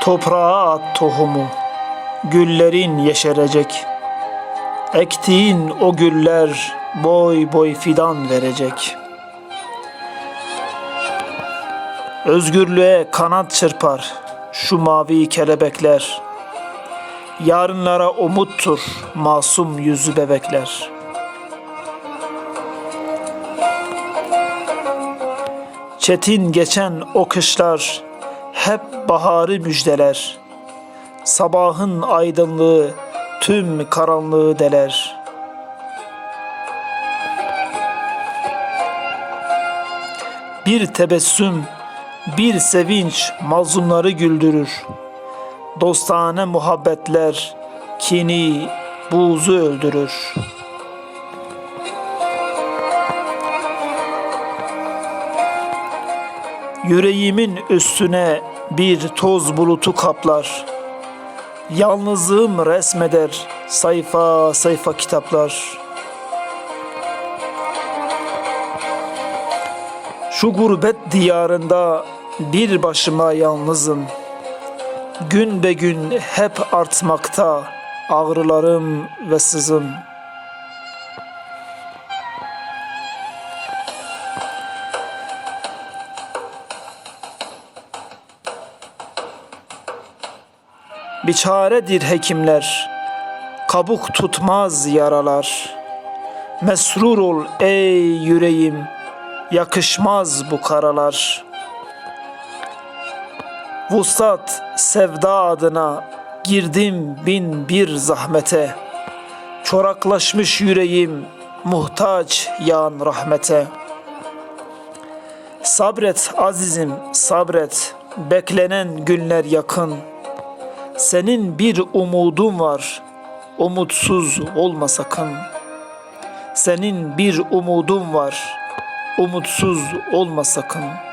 Toprağa at tohumu, güllerin yeşerecek. Ektiğin o güller boy boy fidan verecek. Özgürlüğe kanat çırpar şu mavi kelebekler. Yarınlara umuttur masum yüzü bebekler. Çetin geçen o kışlar hep baharı müjdeler. Sabahın aydınlığı tüm karanlığı deler. Bir tebessüm, bir sevinç mazlumları güldürür. Dostane muhabbetler kini, buğzu öldürür. Yüreğimin üstüne bir toz bulutu kaplar. Yalnızlığım resmeder sayfa sayfa kitaplar. Şu gurbet diyarında bir başıma yalnızım. Gün be gün hep artmakta ağrılarım ve sızım. Biçaredir hekimler, kabuk tutmaz yaralar. Mesrur ol ey yüreğim, yakışmaz bu karalar. Vuslat sevda adına girdim bin bir zahmete. Çoraklaşmış yüreğim, muhtaç yağan rahmete. Sabret azizim, sabret, beklenen günler yakın.'' Senin bir umudun var. Umutsuz olma sakın. Senin bir umudun var. Umutsuz olma sakın.''